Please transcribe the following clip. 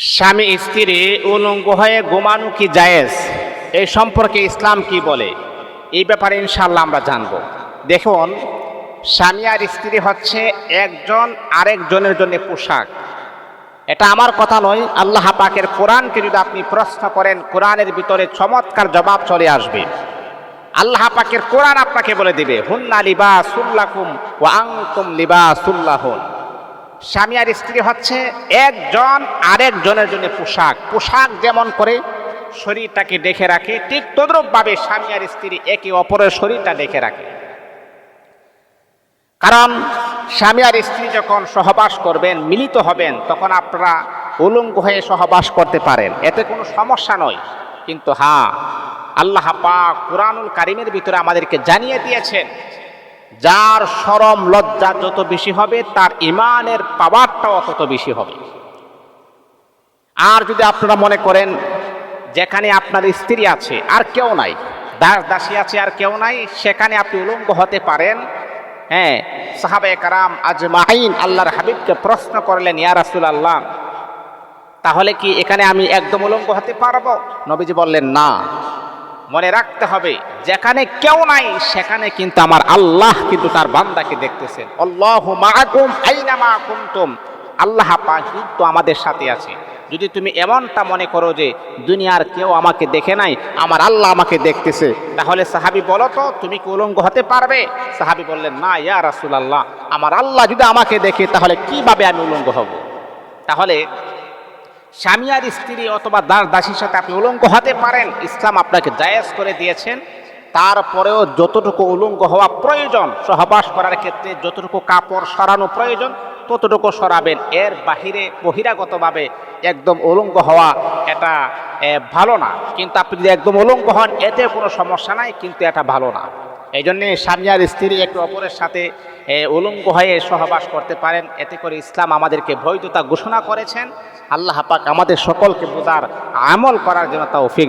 স্বামী স্ত্রী উলঙ্গ হয়ে ঘুমানো কি জায়েজ? এই সম্পর্কে ইসলাম কি বলে? এই ব্যাপারে ইনশাল্লাহ আমরা জানব। দেখুন, স্বামী আর স্ত্রী হচ্ছে একজন আরেকজনের জন্য পোশাক। এটা আমার কথা নয়, আল্লাহ পাকের কোরআনকে যদি আপনি প্রশ্ন করেন, কোরআনের ভিতরে চমৎকার জবাব চলে আসবে। আল্লাহ পাকের কোরআন আপনাকে বলে দিবে, হুন্না লিবা সুল্লাকুম ও আংতুম লিবা স্বামী আর স্ত্রী হচ্ছে একজন আরেকজনের জন্য পোশাক। পোশাক যেমন করে শরীরটাকে দেখে রাখে, ঠিক তদ্রুপভাবে স্বামী আর স্ত্রী একে অপরের শরীরটা দেখে রাখে। কারণ স্বামী আর স্ত্রী যখন সহবাস করবেন, মিলিত হবেন, তখন আপনারা উলঙ্গ হয়ে সহবাস করতে পারেন। এতে কোনো সমস্যা নয়। কিন্তু হ্যাঁ আল্লাহ পাক কুরআনুল কারিমের ভিতরে আমাদেরকে জানিয়ে দিয়েছেন যার সরম লজ্জা যত বেশি হবে, তার ইমানের পাওয়ারটাও তত বেশি হবে। আর যদি আপনারা মনে করেন, যেখানে আপনার স্ত্রী আছে, আর কেউ নাই দাস দাসী আছে, আর কেউ নাই, সেখানে আপনি উলঙ্গ হতে পারেন। হ্যাঁ সাহাবে কারাম আজমাইন আল্লাহর হাবিবকে প্রশ্ন করলেন, ইয়া রাসুল আল্লাহ তাহলে কি এখানে আমি একদম উলঙ্গ হতে পারব? নবীজি বললেন, না। মনে রাখতে হবে, যেখানে কেউ নাই, সেখানে কিন্তু আমার আল্লাহ কিন্তু তার বান্দাকে দেখতেছেন। আল্লাহ মাকুম আল্লাহ কিন্তু আমাদের সাথে আছে। যদি তুমি এমনটা মনে করো যে দুনিয়ার কেউ আমাকে দেখে নাই, আমার আল্লাহ আমাকে দেখতেছে, তাহলে সাহাবি বলো তো, তুমি কি উলঙ্গ হতে পারবে? সাহাবি বললেন, না ইয়া রাসুল আল্লাহ আমার আল্লাহ যদি আমাকে দেখে, তাহলে কীভাবে আমি উলঙ্গ হব? তাহলে স্বামী আর স্ত্রী অথবা দাস দাসীর সাথে আপনি উলঙ্গ হতে পারেন। ইসলাম আপনাকে জায়েজ করে দিয়েছেন। তারপরেও যতটুকু উলঙ্গ হওয়া প্রয়োজন, সহবাস করার ক্ষেত্রে যতটুকু কাপড় সরানো প্রয়োজন, ততটুকু সরাবেন। এর বাহিরে বহিরাগতভাবে একদম উলঙ্গ হওয়া এটা ভালো না। কিন্তু আপনি যদি একদম উলঙ্গ হন, এতে কোনো সমস্যা নাই, কিন্তু এটা ভালো না। এই জন্যে স্বামী আর স্ত্রী একে অপরের সাথে উলঙ্গ হয়ে সহবাস করতে পারেন। এতে করে ইসলাম আমাদেরকে বৈধতা ঘোষণা করেছেন। আল্লাহ পাক আমাদের সকলকে বোঝার আমল করার জন্য তা তৌফিক